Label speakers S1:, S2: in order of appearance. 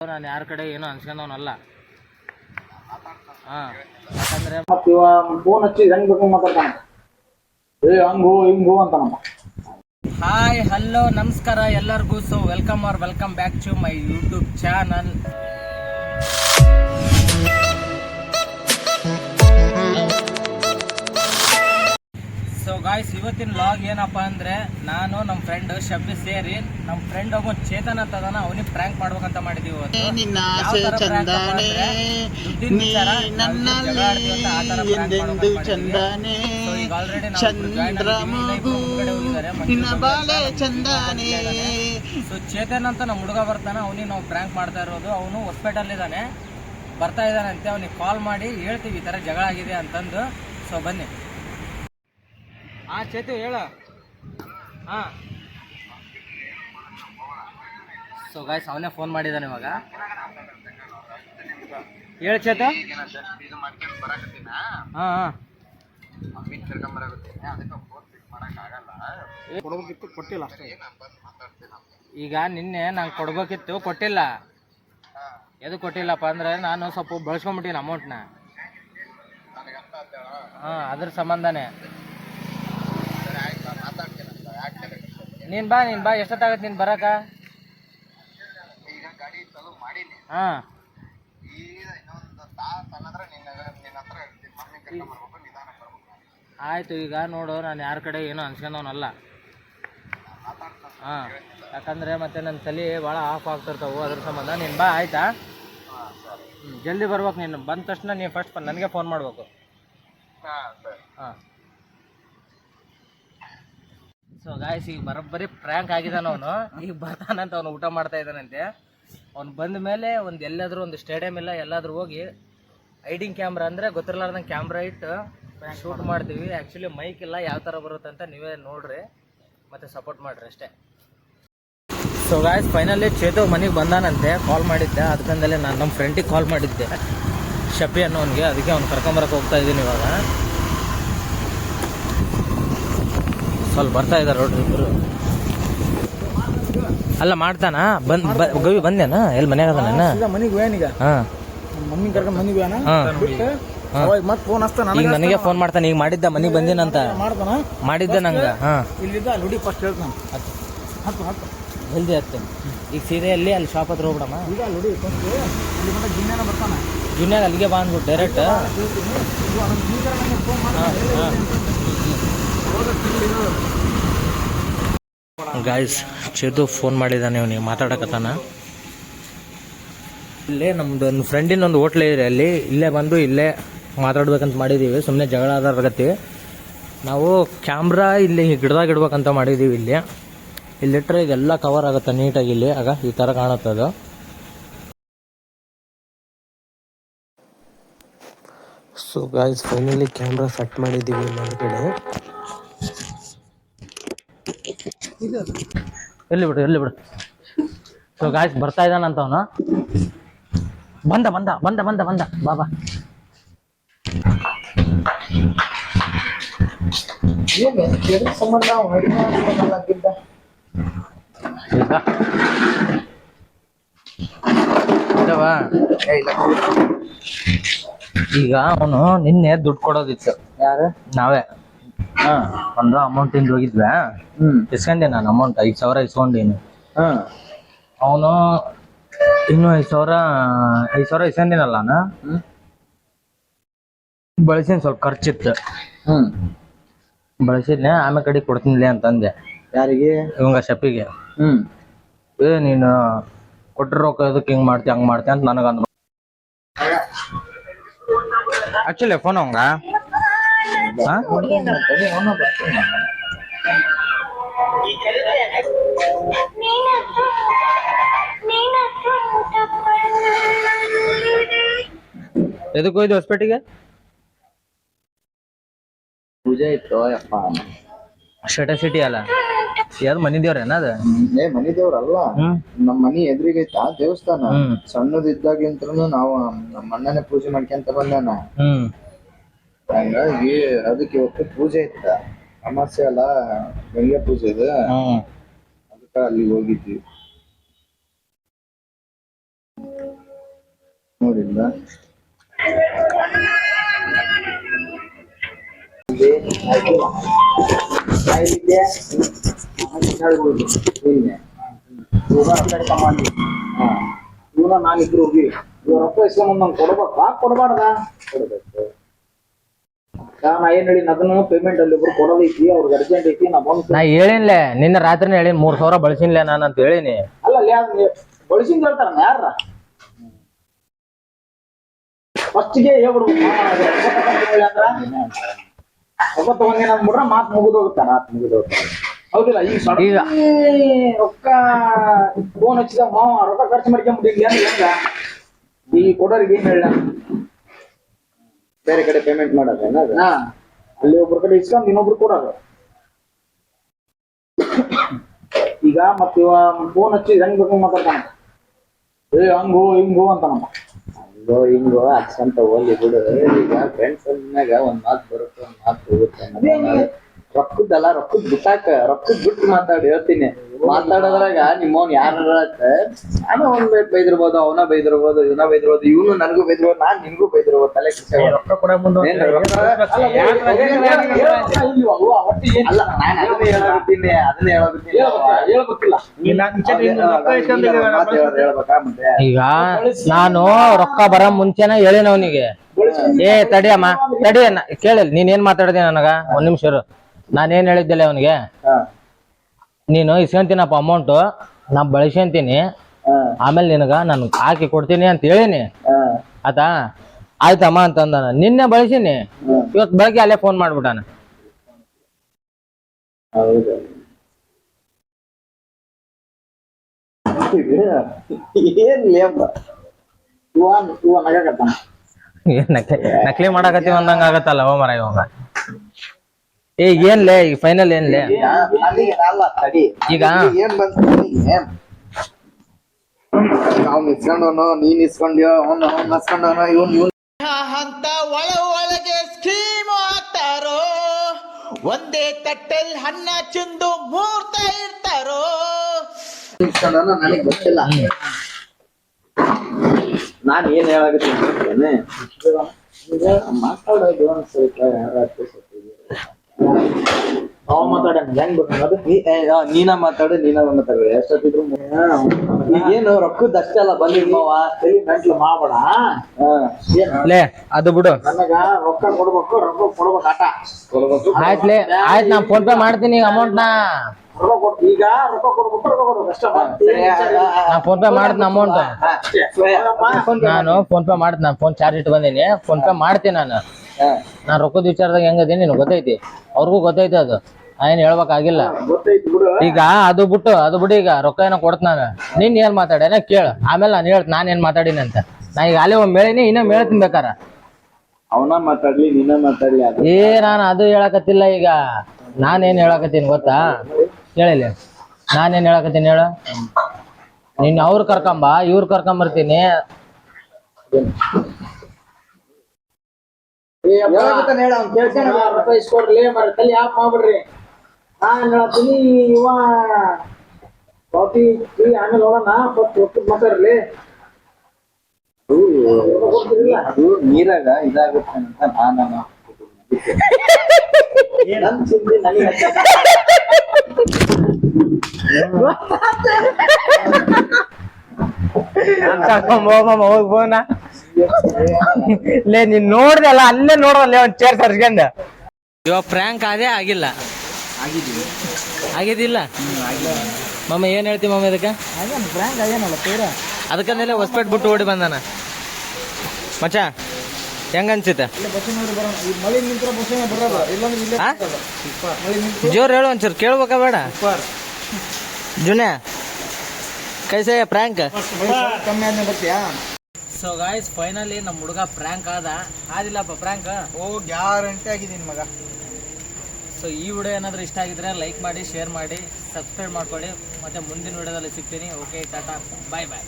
S1: ನಾನು ಯಾರ ಕಡೆ ಏನೋ ಅನ್ಸ್ಕೊಂಡವನಲ್ಲ. ಹಾಂ ಯಾಕಂದ್ರೆ
S2: ಮತ್ತ ಇವ ಫೋನ್ ಹಚ್ಚಿ ಹೆಂಗ್ ಬೇಕು ಮಾತಾಡ್ತಾನ. ಏ ಹಂಗು ಹಿಂಗು ಅಂತಾನಮ್ಮ
S1: ಹಾಯ್ ಹಲೋ ನಮಸ್ಕಾರ ಎಲ್ಲರಿಗೂ. So welcome or welcome back to my YouTube channel guys ಇವತ್ತಿನ ಲಾಗ್ ಏನಪ್ಪ ಅಂದ್ರೆ ನಾನು ನಮ್ಮ ಫ್ರೆಂಡ್ ಶಬ್ಬಿ ಸೇರಿ ನಮ್ಮ ಫ್ರೆಂಡ್ ಒಬ್ಬ ಚೇತನ್ ಅಂತ ಅದಾನ ಅವನಿಗೆ ಪ್ರ್ಯಾಂಕ್ ಮಾಡ್ಬೇಕಂತ ಮಾಡಿದೀವಿ ಇವತ್ತು.
S3: ನಿನ್ನ
S1: ಯಾವ ಥರ prank ಅಪ್ಪ
S3: ಚಂದಾನೆ?
S1: ಅಂದ್ರೆ, ದುಡ್ಡಿನ
S3: ನೀ
S1: ವಿಚಾರ, ನಾವ್ ಜಗಳ ಆಡ್ತೀವಿ ಅಂತ ಆ ಥರ
S3: ನನ್ನಲ್ಲಿ
S1: prank ಮಾಡ್ಬೇಕಂತ
S3: ಚಂದಾನೆ
S1: So ಈಗ already ನಾವು ಇಬ್ರು join ಆಗಿದ್ದೀವಿ, ಇನ್ನ ಇಬ್ರು
S3: ಚಂದ್ರಮಗು
S1: ಮುಂದ್ಗಡೆ ಹೋಗಿದ್ದಾರೆ, ಮಂಜು
S3: ನಿನ್ನ
S1: ಬಂದು
S3: ಬಾಳೆ
S1: ಇರ್ತಾನೆ,
S3: ಚಂದಾನೆ?
S1: ಸೊ ಚೇತನ್ ಅಂತ ನಮ್ಮ ಹುಡುಗ ಬರ್ತಾನೆ ಅವನಿಗೆ ನಾವು ಪ್ರ್ಯಾಂಕ್ ಮಾಡ್ತಾ ಇರೋದು. ಅವನು ಹಾಸ್ಪಿಟಲ್ ಇದ್ದಾನೆ ಬರ್ತಾ ಇದ್ದಾನಂತೆ ಅವನಿಗೆ ಕಾಲ್ ಮಾಡಿ ಹೇಳ್ತೀವಿ ಈ ಥರ ಜಗಳ ಆಗಿದೆ ಅಂತಂದು. ಸೊ ಬನ್ನಿ. ಹಾಂ ಚೇತು ಹೇಳು. ಹಾಂ. ಸೊ ಗಾಯ್ಸ್ ಅವನೇ ಫೋನ್ ಮಾಡಿದ್ದಾನೆ ಇವಾಗ. ಹೇಳು ಚೇತ. ಹಾಂ ಹಾಂ.
S2: ಕೊಡ್ಬೇಕಿತ್ತು ಕೊಟ್ಟಿಲ್ಲ ಅಷ್ಟೇ.
S1: ಈಗ ನಿನ್ನೆ ನಂಗೆ ಕೊಡ್ಬೇಕಿತ್ತು ಕೊಟ್ಟಿಲ್ಲ. ಎದು ಕೊಟ್ಟಿಲ್ಲಪ್ಪ ಅಂದ್ರೆ ನಾನು ಸ್ವಲ್ಪ ಬಳಸ್ಕೊಂಬಿಟ್ಟಿನಿ ಅಮೌಂಟ್ನ. ಹಾಂ ಅದ್ರ ಸಂಬಂಧನೇ. ನೀನು ಬಾ ನೀನು ಬಾ ಎಷ್ಟೊತ್ತಾಗತ್ತೆ ನೀನು ಬರಕ? ಹಾಂ. ಆಯಿತು ಈಗ ನೋಡು ನಾನು ಯಾರ ಕಡೆ ಏನೋ ಅನ್ಸ್ಕೊಂಡವನಲ್ಲ. ಹಾಂ. ಯಾಕಂದರೆ ಮತ್ತೆ ನನ್ನ ತಲೆ ಭಾಳ ಆಫ್ ಆಗ್ತಿರ್ತಾವೆ ಅದ್ರ ಸಂಬಂಧ. ನೀನು ಬಾ ಆಯಿತಾ? ಜಲ್ದಿ ಬರ್ಬೇಕು ನೀನು. ಬಂದ ತಕ್ಷಣ ನೀನು ಫಸ್ಟ್ ನನಗೆ ಫೋನ್ ಮಾಡಬೇಕು. ಹಾಂ. ಸೊ ಗಾಯ್ಸ್ ಈಗ ಬರೋಬ್ಬರಿ ಪ್ರ್ಯಾಂಕ್ ಆಗಿದ್ದಾನ ಅವನು. ಈಗ ಬರ್ತಾನಂತ ಅವನು ಊಟ ಮಾಡ್ತಾ ಇದ್ದಾನಂತೆ. ಅವ್ನು ಬಂದ ಮೇಲೆ ಒಂದು ಎಲ್ಲಾದರೂ ಒಂದು ಸ್ಟೇಡಿಯಂ ಇಲ್ಲ, ಎಲ್ಲಾದರೂ ಹೋಗಿ ಐಡಿಂಗ್ ಕ್ಯಾಮ್ರಾ ಅಂದರೆ ಗೊತ್ತಿರಲಾರ್ದಂಗೆ ಕ್ಯಾಮ್ರಾ ಇಟ್ಟು ಶೂಟ್ ಮಾಡ್ತೀವಿ. ಆ್ಯಕ್ಚುಲಿ ಮೈಕ್ ಇಲ್ಲ, ಯಾವ ಥರ ಬರುತ್ತೆ ಅಂತ ನೀವೇ ನೋಡ್ರಿ. ಮತ್ತು ಸಪೋರ್ಟ್ ಮಾಡಿರಿ ಅಷ್ಟೇ. ಸೊ ಗಾಯ್ಸ್ ಫೈನಲಿ ಚೇತು ಮನೆಗೆ ಬಂದಾನಂತೆ. ಕಾಲ್ ಮಾಡಿದ್ದೆ. ಅದಕ್ಕಂದಲೇ ನಾನು ನಮ್ಮ ಫ್ರೆಂಡಿಗೆ ಕಾಲ್ ಮಾಡಿದ್ದೆ. ಶಫಿ ಅನ್ನೋನಿಗೆ. ಅದಕ್ಕೆ ಅವ್ನು ಕರ್ಕೊಂಬರಕ್ಕೆ ಹೋಗ್ತಾ ಇದ್ದೀನಿ ಇವಾಗ. ಸ್ವಲ್ಪ ಬರ್ತಾ ಇದ್ದಾರೆ ನೋಡ್ರಿ ಇಬ್ಬರು ಅಲ್ಲ ಮಾಡ್ತಾನಾ? ಬಂದ್ ಗವಿ ಬಂದೇನ ಎಲ್ಲಿ ಮನೆಯಾಗ ಅದಾನ
S2: ಈಗ ಮನಿಗೆ ಹೋಗ್ಯಾನೀಗ
S1: ಹಾಂ.
S2: ಮಮ್ಮಿ ಕರ್ಕೊಂಡು ಮನಿಗೆ ಹೋಗ್ಯಾನ. ಅವಾಗ ಮತ್ತೆ ಫೋನ್ ಹಚ್ತಾನ
S1: ಈಗ ನನಗೆ ಫೋನ್ ಮಾಡ್ತಾನೆ ಈಗ ಮಾಡಿದ್ದ ಮನೆಗೆ ಬಂದೇನಂತ
S2: ಮಾಡ್ತಾನ.
S1: ಮಾಡಿದ್ದೆ ನಂಗೆ ಹಾಂ.
S2: ಇಲ್ಲಿದ್ದ ಅಲ್ಲಿ ಫಸ್ಟ್ ಹೇಳ್ತಾನ. ಹತ್ತು ಹತ್ತು.
S1: ಜಲ್ದಿ ಹತ್ತೆ. ಈಗ ಸೀರೆ ಅಲ್ಲಿ ಅಲ್ಲಿ ಶಾಪ್ ಹತ್ರ ಹೋಗ್ಬಿಡಮ್ಮ.
S2: ಈಗ ಅಲ್ಲಿ ಫಸ್ಟ್ ಇಲ್ಲಿ ಮಟ್ಟ ಜಿನ್ನೇನ ಬರ್ತಾನ.
S1: ಜುನ್ಯಾಗ ಅಲ್ಲಿಗೆ ಬಾ ಅಂದ್ಬಿಟ್ಟು ಡೈರೆಕ್ಟ್
S2: ಹೇಳ್ತೀನಿ ಇದು ಅವ್ನ ಈ ಕಡೆ ನಂಗೆ ಫೋನ್ ಮಾಡಿ
S1: ಗಾಯ್ಸ್ ಚೇತು ಫೋನ್ ಮಾಡಿದ್ದಾನೆ ಅವನಿಗೆ ಮಾತಾಡಕತ್ತಾನ ಇಲ್ಲೇ ನಮ್ದು ಒಂದು ಫ್ರೆಂಡಿನ ಒಂದು ಹೋಟ್ಲ ಇದೆ ಅಲ್ಲಿ, ಇಲ್ಲೇ ಬಂದು ಇಲ್ಲೇ ಮಾತಾಡ್ಬೇಕಂತ ಮಾಡಿದ್ದೀವಿ ಸುಮ್ಮನೆ ಜಗಳ ಆದಾರಗತ್ತಿ ನಾವು ಕ್ಯಾಮ್ರಾ ಇಲ್ಲಿ ಗಿಡದಾಗ ಇಡ್ಬೇಕಂತ ಮಾಡಿದ್ದೀವಿ ಇಲ್ಲಿ. ಇಲ್ಲಿಟ್ರೆ ಇದೆಲ್ಲ ಕವರ್ ಆಗುತ್ತೆ ನೀಟಾಗಿ ಇಲ್ಲಿ, ಆಗ ಈ ಥರ ಕಾಣುತ್ತೆ ಅದು.
S4: So guys finally camera set ಮಾಡಿದ್ದೀವಿ ಮೇಲ್ಗಡೆ.
S1: ಎಲ್ಲಿ ಬಿಡು ಎಲ್ಲಿ ಬಿಡು. ಸೊ ಗಾಯ್ಸ್ ಬರ್ತಾ ಇದ್ದಾನಂತ ಅವನು. ಬಂದ ಬಂದ ಬಂದ ಬಂದ ಬಂದ. ಬಾಬಾ ಈಗ ಅವನು ನಿನ್ನೆ ದುಡ್ಡು ಕೊಡೋದಿತ್ತು.
S2: ಯಾರು?
S1: ನಾವೇ. ಒಂದು ಅಮೌಂಟ್ ಇಂದ ಹೋಗಿದ್ವಿ.
S2: ಹ್ಮ್.
S1: ಇಸ್ಕೊಂಡೆ ನಾನು ಅಮೌಂಟ್ ಐದು ಸಾವಿರ ಇಸ್ಕೊಂಡೀನಿ. ಅವನು ಇನ್ನು ಐದು ಸಾವಿರ ಐದು ಸಾವಿರ ಇಸ್ಕೊಂಡಿನಲ್ಲ ನಾನು ಬಳಸಿನ ಸ್ವಲ್ಪ ಖರ್ಚಿತ್ತು.
S2: ಹ್ಮ್.
S1: ಬಳಸಿದ್ನೆ ಆಮೇಲೆ ಕಡೆ ಕೊಡ್ತೀನಿಲೆ ಅಂತಂದೆ.
S2: ಯಾರಿಗೆ?
S1: ಇವಂಗ ಶಪಿಗೆ.
S2: ಹ್ಮ್.
S1: ಏ ನೀನು ಕೊಟ್ಟಿರೋ ರೊಕ್ಕ ಅದಕ್ಕೆ ಹಿಂಗ್ ಮಾಡ್ತೀಯ ಹಂಗೆ ಮಾಡ್ತೀಯ ಅಂತ ನನಗೆ ಅಂದ್ರು ಆಕ್ಚುಲಿ ಫೋನ್ ಅವಂಗ? ಎದಕ್ಕೆ ಹೋಯ್ದು ಹೊಸಪೇಟೆಗೆ
S2: ಪೂಜೆ ಇತ್ತು ಯಪ್ಪ
S1: ಶಟ ಸಿಟಿ ಅಲ್ಲ ಯಾವ್ದು ಮನಿ ದೇವ್ರೇನ ಅದು
S2: ಏ ಮನಿ ದೇವ್ರಲ್ವಾ
S1: ಅಲ್ಲ.
S2: ನಮ್ ಮನಿ ಎದುರಿಗೈತಾ ದೇವಸ್ಥಾನ. ಸಣ್ಣದಿದ್ದಾಗಿಂತ್ರ ನಾವು ನಮ್ಮ ಅಣ್ಣನೇ ಪೂಜೆ ಮಾಡ್ಕೊಂತ ಬಂದಾನ
S1: ಹ್ಮ್.
S2: ಹಂಗಾಗಿ ಅದಕ್ಕೆ ಇವತ್ತು ಪೂಜೆ ಇತ್ತ ಅಮಾಸ್ಯೆ ಅಲ್ಲ ಗಂಗೆ ಪೂಜೆ ಇದೆ
S1: ಹ್ಮ್
S2: ಅದಕ್ಕೆ ಅಲ್ಲಿ ಹೋಗಿದ್ವಿ ನೋಡಿಲ್ಲ
S3: ಇವನ ನಾನಿಬ್ರು ಹೋಗಿ ಇವ್ರ ರೊಕ್ಕ ಇಸ್ಕೊಂಡ್ ನಂಗೆ ಕೊಡ್ಬೇಕಾ ಕೊಡ್ಬಾರ್ದ ಕೊಡ್ಬೇಕು ನಾ ಏನ್ ಹೇಳಿ ಅದನ್ನು ಪೇಮೆಂಟ್ ಅಲ್ಲಿ ಒಬ್ರು ಕೊಡೋದೈತಿ ಅವ್ರಿಗೆ ಅರ್ಜೆಂಟ್ ಐತಿ ನಾ ಬಂದು
S1: ನಾ ಹೇಳಿನ್ಲೆ ನಿನ್ನ ರಾತ್ರಿನೇ ಹೇಳಿನಿ ಮೂರ್ ಸಾವಿರ ಬಳಸಿನ್ಲೆ ನಾನು ಅಂತ ಹೇಳಿನಿ.
S3: ಅಲ್ಲ ಅಲ್ಲಿ ಬಳಸಿಂದ ಹೇಳ್ತಾರ ಯಾರ ಫಸ್ಟ್ಗೆ ಹೇಳ್ಬಿಡ್ಬೇಕು ರೊಕ್ಕ ತಗೊಂಡೇನ ಅಂದ್ಬಿಟ್ರ ಮಾತ್ ಮುಗಿದು ಹೋಗುತ್ತೆ ಮಾತು ಮುಗಿದು ಹೋಗುತ್ತೆ ಹೌದಿಲ್ಲ ಈಗ ರೊಕ್ಕ ಫೋನ್ ಹಚ್ಚಿದ ಮಾವ ರೊಕ್ಕ ಖರ್ಚು ಮಾಡ್ಕೊಂಬಿಟ್ಟಿದ್ಲಿ ಅಂದ್ರೆ ಹೆಂಗ ಈ ಕೊಡೋರಿಗೆ ಏನ್ ಹೇಳ?
S2: ಬೇರೆ ಕಡೆ ಪೇಮೆಂಟ್ ಮಾಡೋದೇನ ಅದು?
S3: ಹಾ. ಅಲ್ಲಿ ಒಬ್ರ ಕಡೆ ಇಸ್ಕೊಂಡ್ ಇನ್ನೊಬ್ರು ಕೊಡೋದು. ಈಗ ಮತ್ತೆ ಇವ ಫೋನ್ ಹಚ್ಚಿ ಹೆಂಗ್ ಬೇಕು ಮಾತಾಡ್ತಾನ. ಏ ಹಂಗೋ ಹಿಂಗು ಅಂತ ನಮ್ಮ
S2: ಹಂಗೋ ಹಿಂಗೋ ಅಕ್ಷಂತ ಹೋಗಿ ಬಿಡು. ಈಗ ಫ್ರೆಂಡ್ಸ್ ಅಂದಾಗ ಒಂದ್ ಮಾತು ಬರುತ್ತೆ ಒಂದ್ ಮಾತು ಹೋಗುತ್ತೆ ರೊಕ್ಕದ್ದಲ್ಲ ರೊಕ್ಕದ್ ಬಿಟ್ಟಾಕ ರೊಕ್ಕದ್ ಬಿಟ್ಟು ಮಾತಾಡಿ ಹೇಳ್ತೀನಿ. ಮಾತಾಡೋದ್ರಾಗ ನಿಮ್ಮವ್ನ್ ಯಾರ ನಾನು ಒಂದ್ ಬೇಟ್ ಬೈದಿರ್ಬೋದು ಅವನ ಬೈದಿರ್ಬೋದು ಇವನ ಬೈದಿರ್ಬೋದು ಇವನು ನನಗೂ ಬೈದಿರ್ಬೋದು ನಾನ್ ನಿನ್ಗೂ ಬೈದಿರ್ಬೋದು ತಲೆ
S3: ಅಲ್ಲ,
S2: ನಾನ್ ಅದನ್ನೇ
S1: ಈಗ ನಾನು ರೊಕ್ಕ ಬರ ಮುಂಚೆನ ಹೇಳಿನ ಅವನಿಗೆ. ಏ ತಡಿಯಮ್ಮ ತಡಿ ಕೇಳಿಲ್ಲ ನೀನ್ ಏನ್ ಮಾತಾಡಿದೆ ನನಗ? ಒಂದ್ ನಿಮಿಷ ನಾನೇನ್ ಹೇಳಿದ್ದಿಲ್ಲ ಅವನಿಗೆ?
S2: ಹಾ.
S1: ನೀನು ಇಸ್ಕೊಂತೀನಪ್ಪ ಅಮೌಂಟ್ ನಾ ಬಳಸ್ಕೊಂತೀನಿ. ಆಮೇಲೆ ನಿನಗ ನಾನು ಹಾಕಿ ಕೊಡ್ತೀನಿ ಅಂತ ಹೇಳಿನಿ. ಆತಾ ಆಯ್ತಮ್ಮ ಅಂತಂದ ನಿನ್ನೆ ಬಳಸೀನಿ. ಇವತ್ ಬೆಳಗ್ಗೆ ಅಲ್ಲೇ ಫೋನ್ ಮಾಡ್ಬಿಟ್ಟಾನ. ನಕಲಿ ಮಾಡಾಕತ್ತೀವಿ ಅಂದಂಗ ಆಗತ್ತಲ್ಲ ಓ ಮರ ಇವಾಗ. ಏ ಏನ್ಲೆ? ಈಗ ಫೈನಲ್ ಏನ್ಲೆ?
S2: ನನಗೆ ಅಲ್ಲ ತಡಿ.
S1: ಈಗ?
S2: ಏನ್ ಬಂತು? ಅವ್ನ್ ಇಸ್ಕೊಂಡವನು ನೀನ್ ಇಸ್ಕೊಂಡ್ಯೋ ಅವ್ನ ಅವ್ನ ಇಸ್ಕೊಂಡವನು ಇವ್ನ್ ಇವ್ನ್.
S5: ಅಂತ ಒಳ ಒಳಗೆ ಸ್ಕೀಮ್ ಹಾಕ್ತಾರೋ? ಒಂದೇ ತಟ್ಟೆಲ್ ಹಣ್ಣ ಚಿಂದು ಮೂರ್ತ ಇರ್ತಾರೋ
S2: ಇಸ್ಕೊಂಡವನು ನನಗೆ ಗೊತ್ತಿಲ್ಲ. ನಾನು ಏನ್ ಹೇಳಾಕತ್ತೀನಿ ಗೊತ್ತೇನೆ? ಈಗ ಮಾತಾಡೋದು ಒಂದ್ ಸ್ವಲ್ಪ
S3: ಹೆಂಗ್ ಬೇಕು ಅದು
S2: ನೀ- ಏ, ಆ, ನೀನ ಮಾತಾಡು ನೀನ ಮಾತಾಡು ಎಷ್ಟೊತ್ತಿದ್ರು ಈಗೇನು ರೊಕ್ಕದ ಅಷ್ಟೇ ಅಲ್ಲ ಬಂದಿರ್ಮವ
S3: ತಲೆ ಮಾಡ್ಬೇಡ ಏನ್
S1: ಲೇ ಅದು ಬಿಡು
S3: ನನಗ ರೊಕ್ಕ ಕೊಡ್ಬೇಕು ರೊಕ್ಕ ಕೊಡ್ಬೇಕು ಆಟ
S1: ಆಯ್ತ್ ನಾ ಫೋನ್ ಪೇ ಮಾಡ್ತೀನಿ ಅಮೌಂಟ್ ನಾ
S3: ರೊಕ್ಕ ಕೊಡ್ ಈಗ ರೊಕ್ಕ ಕೊಡ್ಬೇಕು ರೊಕ್ಕ ಕೊಡ್ಬೇಕು ಅಷ್ಟೇ ಏನ್.
S1: ನಾ ಫೋನ್ ಪೇ ಮಾಡ್ತೀನಿ ಅಮೌಂಟ್ ನಾನು ಫೋನ್ ಪೇ ಮಾಡ್ತೀನಿ ನಾನು ಫೋನ್ ಚಾರ್ಜ್ ಇಟ್ಟು ಬಂದೀನಿ ಫೋನ್ ಪೇ ಮಾಡ್ತೀನಿ ನಾನು ನಾನು ರೊಕ್ಕದ ವಿಚಾರದಾಗ ಹೆಂಗದೀನಿ ನಿನಗೆ ಗೊತ್ತೈತಿ ಅವ್ರಿಗೂ ಗೊತ್ತೈತಿ ಅದು ಏನ್ ಹೇಳ್ಬೇಕಾಗಿಲ್ಲ. ಈಗ ಅದು ಬಿಟ್ಟು ಅದು ಬಿಡು ಈಗ ರೊಕ್ಕ ಏನೋ ಕೊಡ್ತ ನಾನು. ನೀನ್ ಏನ್ ಮಾತಾಡ್ಯಾನ ಕೇಳ. ಆಮೇಲೆ ನಾನು ಹೇಳ್ತ ನಾನು ಏನ್ ಮಾತಾಡಿನ ಅಂತ. ನಾ ಈಗ ಅಲ್ಲೇ ಒಮ್ಮೆ ಹೇಳಿನಿ ಇನ್ನೊಮ್ಮೆ ಹೇಳ್ತೀನಿ ಬೇಕಾರ
S2: ಅವನ ಮಾತಾಡ್ಲಿ ನೀನ ಮಾತಾಡ್ಲಿ
S1: ಏ ನಾನು ಅದು ಹೇಳಕತ್ತಿಲ್ಲ ಈಗ. ನಾನೇನ್ ಹೇಳಕತ್ತೀನಿ ಗೊತ್ತಾ? ಕೇಳಿಲ್ಲ ನಾನೇನ್ ಹೇಳಕತ್ತೀನಿ ಹೇಳ? ನೀನ್ ಅವ್ರು ಕರ್ಕೊಂಬ ಇವ್ರು ಕರ್ಕೊಂಬರ್ತೀನಿ.
S2: ಹೇಳ
S3: ನಾನ್ ಹೇಳ್ತೀನಿ ಇವ ಕಾಫಿ ಟೀ ಆಮೇಲೆ ನೋಡೋಣ ಬಟ್ ಮಾತಾಡ್ರಿ ರೊಕ್ಕ
S2: ಅದು ನೀರಾಗ ಇದಾಗುತ್ತೆ ಅಂತ ನಾನು
S3: ನನ್ ಚಿಂತೆ ನನಗೆ
S1: ಹೋಗ್ ಬೋನ ಲೇ ನೀನ್ ನೋಡ್ದಲ್ಲ ಅಲ್ಲೇ ನೋಡಲ್ಲ ಒಂದ್ ಚೇರ್ ಸರ್ಸ್ಕೊಂಡ. ಇವಾಗ ಪ್ರ್ಯಾಂಕ್ ಅದೇ ಆಗಿಲ್ಲ. ಆಗಿದ್ದಿಲ್ಲ? ಮಮ್ಮ ಏನ್ ಹೇಳ್ತೀವಿ ಮಮ್ಮ ಇದಕ್ಕೆ?
S3: ಆಗೇನಲ್ಲ ಪೂರ.
S1: ಅದಕ್ಕಂದಲೇ ಹೊಸ್ಪೇಟ್ ಬಿಟ್ಟು ಓಡಿ ಬಂದಾನ. ಮಚ್ಚ ಹೆಂಗ ಅನ್ಸುತ್ತೆ? ಜೋರು ಹೇಳು ಒಂಚೂರು ಕೇಳ್ಬೇಕ ಬೇಡ? ಜುನ ಕೈಸೆ ಪ್ರ್ಯಾಂಕ್ ಸೊ ಗಾಯ್ಸ್ ಫೈನಲಿ ನಮ್ಮ ಹುಡುಗ ಪ್ರ್ಯಾಂಕ್ ಆದ. ಆದಿಲ್ಲಪ್ಪ ಪ್ರ್ಯಾಂಕ್
S3: ಓ ಗ್ಯಾರಂಟಿ ಆಗಿದ್ದೀನಿ ಮಗ.
S1: ಸೊ ಈ ವಿಡಿಯೋ ಏನಾದರೂ ಇಷ್ಟ ಆಗಿದ್ರೆ ಲೈಕ್ ಮಾಡಿ ಶೇರ್ ಮಾಡಿ ಸಬ್ಸ್ಕ್ರೈಬ್ ಮಾಡ್ಕೊಳ್ಳಿ. ಮತ್ತು ಮುಂದಿನ ವಿಡಿಯೋದಲ್ಲಿ ಸಿಗ್ತೀನಿ. ಓಕೆ ಟಾಟಾ ಬಾಯ್ ಬಾಯ್